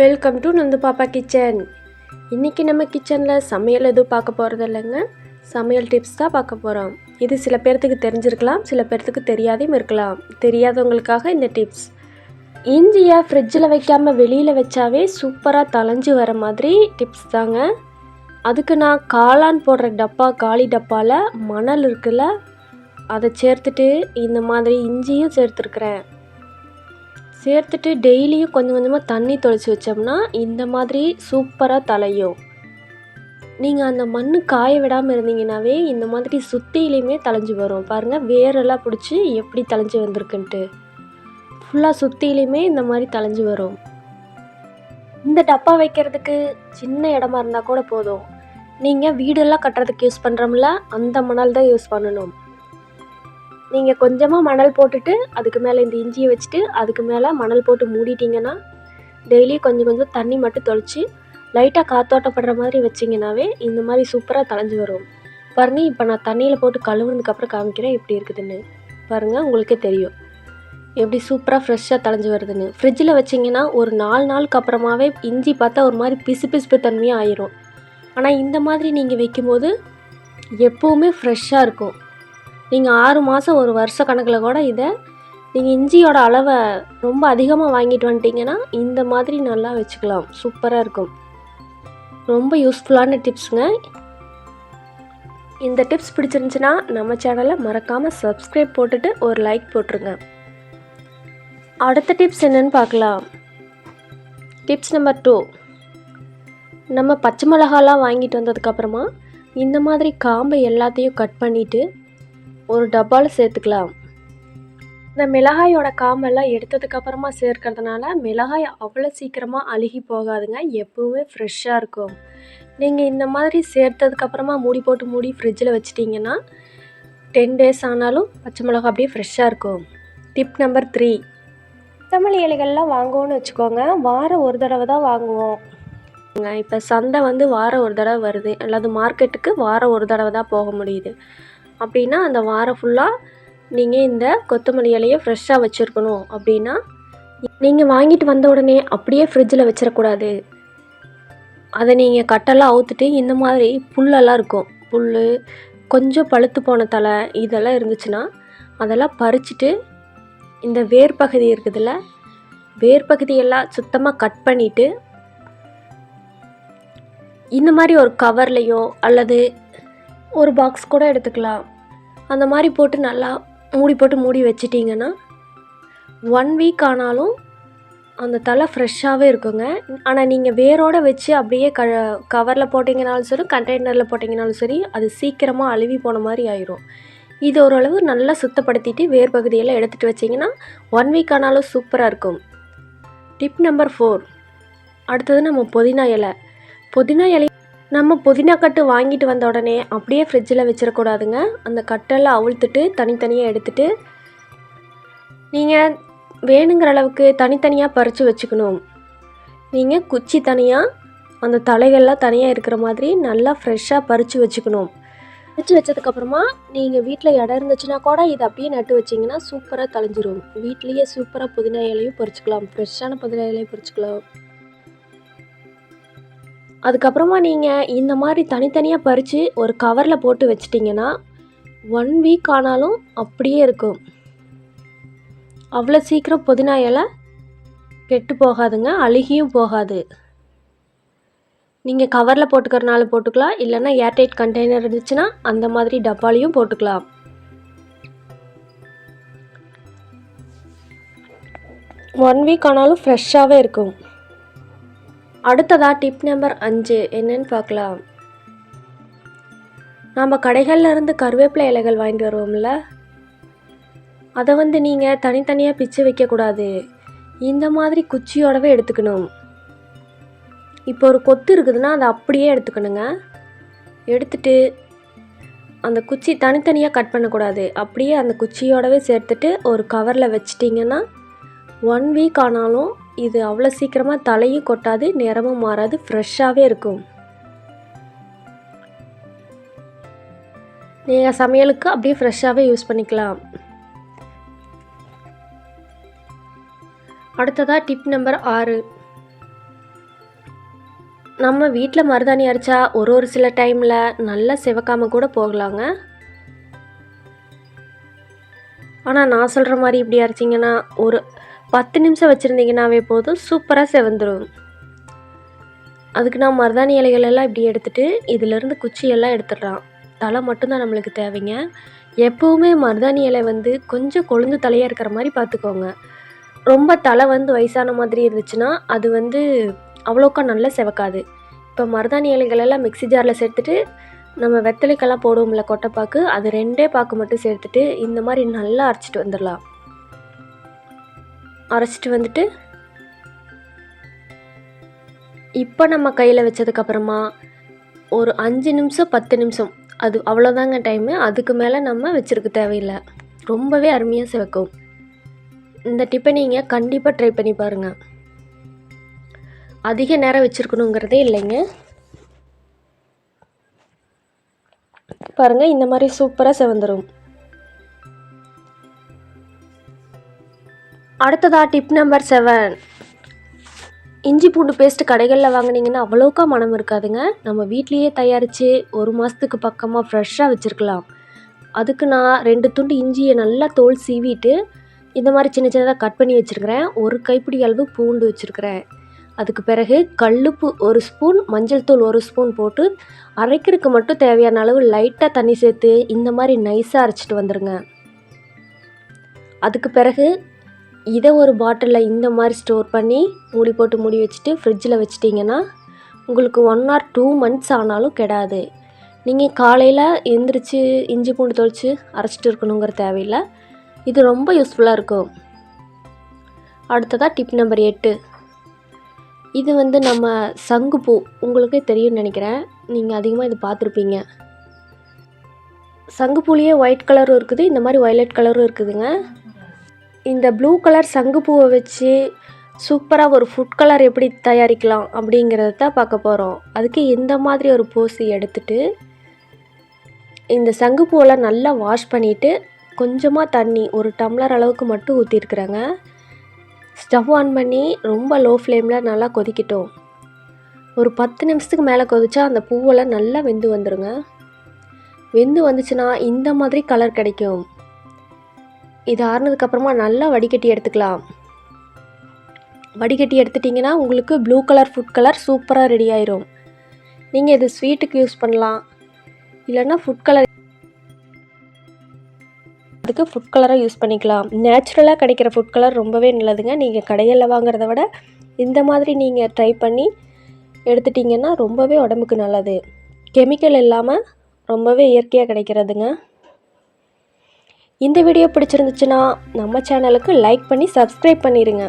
Welcome to Nandu பாப்பா kitchen இன்றைக்கி நம்ம கிச்சனில் சமையல் எதுவும் பார்க்க போகிறது இல்லைங்க. சமையல் டிப்ஸ் தான் பார்க்க போகிறோம் இது சில பேர்த்துக்கு தெரிஞ்சிருக்கலாம் சில பேர்த்துக்கு தெரியாதையும் இருக்கலாம். தெரியாதவங்களுக்காக இந்த டிப்ஸ் இஞ்சியை ஃப்ரிட்ஜில் வைக்காமல் வெளியில் வச்சாவே சூப்பராக தளைஞ்சு வர மாதிரி டிப்ஸ் தாங்க. அதுக்கு நான் காளான் போடுற டப்பா காலி டப்பாவில் மணல் இருக்குல்ல அதை சேர்த்துட்டு இந்த மாதிரி இஞ்சியும் சேர்த்துருக்குறேன். சேர்த்துட்டு டெய்லியும் கொஞ்சம் கொஞ்சமாக தண்ணி தொளிச்சு வச்சோம்னா இந்த மாதிரி சூப்பராக தலையும். நீங்கள் அந்த மண் காய விடாமல் இருந்தீங்கன்னாவே இந்த மாதிரி சுற்றிலையுமே தலைஞ்சு வரும். பாருங்கள் வேரெல்லாம் பிடிச்சி எப்படி தலைஞ்சு வந்திருக்குன்ட்டு. ஃபுல்லாக சுற்றிலையுமே இந்த மாதிரி தலைஞ்சு வரும். இந்த டப்பா வைக்கிறதுக்கு சின்ன இடமா இருந்தால் கூட போதும். நீங்கள் வீடெல்லாம் கட்டுறதுக்கு யூஸ் பண்ணுறோம்ல அந்த மணல் தான் யூஸ் பண்ணணும். நீங்கள் கொஞ்சமாக மணல் போட்டுட்டு அதுக்கு மேலே இந்த இஞ்சியை வச்சுட்டு அதுக்கு மேலே மணல் போட்டு மூடிட்டிங்கன்னா டெய்லி கொஞ்சம் கொஞ்சம் தண்ணி மட்டும் தொளிச்சு லைட்டாக காத்தோட்டப்படுற மாதிரி வச்சிங்கனாவே இந்த மாதிரி சூப்பராக தளைஞ்சு வரும். பாருங்க இப்போ நான் தண்ணியில் போட்டு கழுவுனதுக்கப்புறம் காமிக்கிறேன் எப்படி இருக்குதுன்னு. பாருங்கள் உங்களுக்கே தெரியும். எப்படி சூப்பராக ஃப்ரெஷ்ஷாக தளைஞ்சு வருதுன்னு. ஃப்ரிட்ஜில் வச்சிங்கன்னா ஒரு நாலு நாளுக்கு அப்புறமாவே இஞ்சி பார்த்தா ஒரு மாதிரி பிசு பிசுப்பு தன்மையாக ஆயிரும். ஆனால் இந்த மாதிரி நீங்கள் வைக்கும்போது எப்போவுமே ஃப்ரெஷ்ஷாக இருக்கும். நீங்கள் ஆறு மாதம் ஒரு வருஷ கணக்கில் கூட இதை நீங்கள் இஞ்சியோட அளவை ரொம்ப அதிகமாக வாங்கிட்டு வந்துட்டீங்கன்னா இந்த மாதிரி நல்லா வச்சுக்கலாம். சூப்பராக இருக்கும். ரொம்ப யூஸ்ஃபுல்லான டிப்ஸுங்க இந்த டிப்ஸ் பிடிச்சிருந்துச்சுன்னா நம்ம சேனலை மறக்காமல் சப்ஸ்கிரைப் போட்டுட்டு ஒரு லைக் போட்டுருங்க. அடுத்த டிப்ஸ் என்னன்னு பார்க்கலாம். டிப்ஸ் நம்பர் டூ நம்ம பச்சை மிளகாலாம் வாங்கிட்டு வந்ததுக்கப்புறமா இந்த மாதிரி காம்பை எல்லாத்தையும் கட் பண்ணிவிட்டு ஒரு டப்பாவில் சேர்த்துக்கலாம். இந்த மிளகாயோட காம்பெல்லாம் எடுத்ததுக்கப்புறமா சேர்க்கறதுனால மிளகாய் அவ்வளோ சீக்கிரமாக அழுகி போகாதுங்க எப்பவுமே ஃப்ரெஷ்ஷாக இருக்கும். நீங்கள் இந்த மாதிரி சேர்த்ததுக்கப்புறமா மூடி போட்டு மூடி ஃப்ரிட்ஜில் வச்சிட்டிங்கன்னா டென் டேஸ் ஆனாலும் பச்சை மிளகா அப்படியே ஃப்ரெஷ்ஷாக இருக்கும். டிப் நம்பர் த்ரீ கொத்தமல்லி இலைகள்லாம் வாங்குவோன்னு வச்சுக்கோங்க. வாரம் ஒரு தடவை தான் வாங்குவோம். இப்போ சந்தை வந்து வாரம் ஒரு தடவை வருது. அல்லது மார்க்கெட்டுக்கு வாரம் ஒரு தடவை தான் போக முடியுது. அப்படின்னா அந்த வாரம் ஃபுல்லாக நீங்கள் இந்த கொத்தமல்லி இலையை ஃப்ரெஷ்ஷாக வச்சுருக்கணும். அப்படின்னா நீங்கள் வாங்கிட்டு வந்த உடனே அப்படியே ஃப்ரிட்ஜில் வச்சிடக்கூடாது அதை நீங்கள் கட்டெல்லாம் அவுத்துட்டு இந்த மாதிரி புல்லெல்லாம் இருக்கும். புல் கொஞ்சம் பழுத்து போன தலை இதெல்லாம் இருந்துச்சுன்னா அதெல்லாம் பறிச்சுட்டு இந்த வேர் பகுதி இருக்குதுல்ல வேர் பகுதியெல்லாம் சுத்தமாக கட் பண்ணிவிட்டு இந்த மாதிரி ஒரு கவர்லேயோ அல்லது ஒரு பாக்ஸ் கூட எடுத்துக்கலாம். அந்த மாதிரி போட்டு நல்லா மூடி போட்டு மூடி வச்சிட்டிங்கன்னா ஒன் வீக் ஆனாலும் அந்த தலை ஃப்ரெஷ்ஷாகவே இருக்குங்க. ஆனால் நீங்கள் வேரோடு வச்சு அப்படியே க கவரில் போட்டிங்கனாலும் சரி கண்டெய்னரில் போட்டிங்கனாலும் சரி அது சீக்கிரமாக அழுவி போன மாதிரி ஆயிரும். இது ஓரளவு நல்லா சுத்தப்படுத்திட்டு வேர் பகுதியெல்லாம் எடுத்துகிட்டு வச்சிங்கன்னா ஒன் வீக் ஆனாலும் சூப்பராக இருக்கும். டிப் நம்பர் ஃபோர் அடுத்தது நம்ம புதினா இலை. புதினா இலை நம்ம புதினா கட்டு வாங்கிட்டு வந்த உடனே அப்படியே ஃப்ரிட்ஜில் வச்சிடக்கூடாதுங்க அந்த கட்டெல்லாம் அவிழ்த்துட்டு தனித்தனியாக எடுத்துட்டு நீங்கள் வேணுங்கிற அளவுக்கு தனித்தனியாக பறித்து வச்சுக்கணும். நீங்கள் குச்சி தனியாக அந்த தலைகள்லாம் தனியாக இருக்கிற மாதிரி நல்லா ஃப்ரெஷ்ஷாக பறித்து வச்சுக்கணும். பறித்து வச்சதுக்கப்புறமா நீங்கள் வீட்டில் இடம் இருந்துச்சுன்னா கூட இதை அப்படியே நட்டு வச்சிங்கன்னா சூப்பராக தளைஞ்சிரும் வீட்லேயே சூப்பராக புதினா இலையும் பறிச்சுக்கலாம். ஃப்ரெஷ்ஷான புதினா இலையும் பறிச்சுக்கலாம். அதுக்கப்புறமா நீங்கள் இந்த மாதிரி தனித்தனியாக பறித்து ஒரு கவரில் போட்டு வச்சிட்டிங்கன்னா ஒன் வீக் ஆனாலும் அப்படியே இருக்கும். அவ்வளோ சீக்கிரம் புதினா இலை கெட்டு போகாதுங்க அழுகியும் போகாது. நீங்கள் கவரில் போட்டுக்கிறனால போட்டுக்கலாம் இல்லைன்னா ஏர்டைட் கண்டெய்னர் இருந்துச்சுன்னா அந்த மாதிரி டப்பாலையும் போட்டுக்கலாம். ஒன் வீக் ஆனாலும் ஃப்ரெஷ்ஷாகவே இருக்கும். அடுத்ததா டிப் நம்பர் அஞ்சு. என்னன்னு பார்க்கலாம். நாம் கடைகளில் இருந்து கருவேப்பிலை இலைகள் வாங்கிட்டு வருவோம்ல? அதை வந்து நீங்கள் தனித்தனியாக பிச்சு வைக்கக்கூடாது. இந்த மாதிரி குச்சியோடவே எடுத்துக்கணும். இப்போ ஒரு கொத்து இருக்குதுன்னா அதை அப்படியே எடுத்துக்கணுங்க. எடுத்துட்டு அந்த குச்சி தனித்தனியாக கட் பண்ணக்கூடாது. அப்படியே அந்த குச்சியோடவே சேர்த்துட்டு ஒரு கவரில் வச்சிட்டிங்கன்னா ஒன் வீக் ஆனாலும் இது அவ்வளோ சீக்கிரமாக தலையும் கொட்டாது நிறமும் மாறாது ஃப்ரெஷ்ஷாகவே இருக்கும். நீங்கள் சமையலுக்கு அப்படியே ஃப்ரெஷ்ஷாகவே யூஸ் பண்ணிக்கலாம். அடுத்ததாக டிப் நம்பர் ஆறு. நம்ம வீட்டில் மருதாணி அரைச்சா ஒரு ஒரு சில டைமில் நல்லா சிவக்காமல் கூட போகலாங்க. ஆனால் நான் சொல்கிற மாதிரி இப்படி அரைச்சிங்கன்னா ஒரு பத்து நிமிஷம் வச்சுருந்தீங்கன்னாவே போதும் சூப்பராக செவந்துடும் அதுக்கு நான் மருதாணி இலைகள் எல்லாம் இப்படி எடுத்துகிட்டு இதிலேருந்து குச்சியெல்லாம் எடுத்துடுறான் தலை மட்டும்தான் நம்மளுக்கு தேவைங்க. எப்போவுமே மருதாணி இலை வந்து கொஞ்சம் கொழுந்து தலையாக இருக்கிற மாதிரி பார்த்துக்கோங்க. ரொம்ப தலை வந்து வயசான மாதிரி இருந்துச்சுன்னா அது வந்து அவ்வளோக்கா நல்லா செவக்காது. இப்போ மருதாணி இலைகள் எல்லாம் மிக்ஸி ஜாரில் சேர்த்துட்டு நம்ம வெத்தலைக்கெல்லாம் போடுவோம்ல கொட்டைப்பாக்கு அது ரெண்டே பாக்கு மட்டும் சேர்த்துட்டு இந்த மாதிரி நல்லா அரைச்சிட்டு வந்துடலாம். அரைச்சிட்டு வந்துட்டு இப்போ நம்ம கையில் வச்சதுக்கப்புறமா ஒரு அஞ்சு நிமிஷம் பத்து நிமிஷம் அது அவ்வளோதாங்க டைமு அதுக்கு மேலே நம்ம வச்சுருக்க தேவையில்லை. ரொம்பவே அருமையாக சிவக்கும். இந்த டிப்பை நீங்கள் கண்டிப்பாக ட்ரை பண்ணி பாருங்கள் அதிக நேரம் வச்சுருக்கணுங்கிறதே இல்லைங்க. பாருங்கள் இந்த மாதிரி சூப்பராக செவந்துடும் அடுத்ததா டிப் நம்பர் செவன் இஞ்சி பூண்டு பேஸ்ட் கடைகளில் வாங்கினீங்கன்னா அவ்வளோக்கா மனம் இருக்காதுங்க. நம்ம வீட்லேயே தயாரித்து ஒரு மாதத்துக்கு பக்கமாக ஃப்ரெஷ்ஷாக வச்சுருக்கலாம். அதுக்கு நான் ரெண்டு துண்டு இஞ்சியை நல்லா தோல் சீவிட்டு இந்த மாதிரி சின்ன சின்னதாக கட் பண்ணி வச்சுருக்கிறேன். ஒரு கைப்பிடி அளவு பூண்டு வச்சுருக்கிறேன். அதுக்கு பிறகு கல்லுப்பு ஒரு ஸ்பூன் மஞ்சள் தூள் ஒரு ஸ்பூன் போட்டு அரைக்கிறதுக்கு மட்டும் தேவையான அளவு லைட்டாக தண்ணி சேர்த்து இந்த மாதிரி நைஸாக அரைச்சிட்டு வந்துடுங்க அதுக்கு பிறகு இதை ஒரு பாட்டிலில் இந்த மாதிரி ஸ்டோர் பண்ணி மூடி போட்டு மூடி வச்சுட்டு ஃப்ரிட்ஜில் வச்சிட்டிங்கன்னா உங்களுக்கு ஒன் ஆர் டூ மந்த்ஸ் ஆனாலும் கெடாது. நீங்கள் காலையில் எந்திரிச்சு இஞ்சி பூண்டு தொளிச்சு அரைச்சிட்டு இருக்கணுங்கிற தேவையில்லை. இது ரொம்ப யூஸ்ஃபுல்லாக இருக்கும். அடுத்ததாக டிப் நம்பர் எட்டு. இது வந்து நம்ம சங்குப்பூ உங்களுக்கே தெரியும்னு நினைக்கிறேன். நீங்கள் அதிகமாக இது பார்த்துருப்பீங்க. சங்குப்பூலேயே ஒயிட் கலரும் இருக்குது. இந்த மாதிரி வயலட் கலரும் இருக்குதுங்க. இந்த ப்ளூ கலர் சங்குப்பூவை வச்சு சூப்பராக ஒரு ஃபுட் கலர் எப்படி தயாரிக்கலாம் அப்படிங்கிறத தான் பார்க்க போகிறோம் அதுக்கு இந்த மாதிரி ஒரு பூசி எடுத்துட்டு இந்த சங்குப்பூவெல்லாம் நல்லா வாஷ் பண்ணிவிட்டு கொஞ்சமாக தண்ணி ஒரு டம்ளர் அளவுக்கு மட்டும் ஊற்றிருக்குறேங்க ஸ்டவ் ஆன் பண்ணி ரொம்ப லோ ஃப்ளேமில் நல்லா கொதிக்கட்டும். ஒரு பத்து நிமிஷத்துக்கு மேலே கொதிச்சா அந்த பூவெல்லாம் நல்லா வெந்து வந்துடுங்க வெந்து வந்துச்சுன்னா இந்த மாதிரி கலர் கிடைக்கும். இது ஆறுனதுக்கப்புறமா நல்லா வடிகட்டி எடுத்துக்கலாம். வடிகட்டி எடுத்துட்டிங்கன்னா உங்களுக்கு ப்ளூ கலர் ஃபுட் கலர் சூப்பராக ரெடி ஆயிரும். நீங்கள் இது ஸ்வீட்டுக்கு யூஸ் பண்ணலாம். இல்லைன்னா ஃபுட் கலர் அதுக்கு ஃபுட் கலராக யூஸ் பண்ணிக்கலாம். நேச்சுரலாக கிடைக்கிற ஃபுட் கலர் ரொம்பவே நல்லதுங்க. நீங்கள் கடையில் வாங்குறத விட இந்த மாதிரி நீங்கள் ட்ரை பண்ணி எடுத்துட்டிங்கன்னா ரொம்பவே உடம்புக்கு நல்லது. கெமிக்கல் இல்லாமல் ரொம்பவே இயற்கையாக கிடைக்கிறதுங்க. இந்த வீடியோ பிடிச்சிருந்துச்சுன்னா நம்ம சேனலுக்கு லைக் பண்ணி சப்ஸ்கிரைப் பண்ணிடுங்க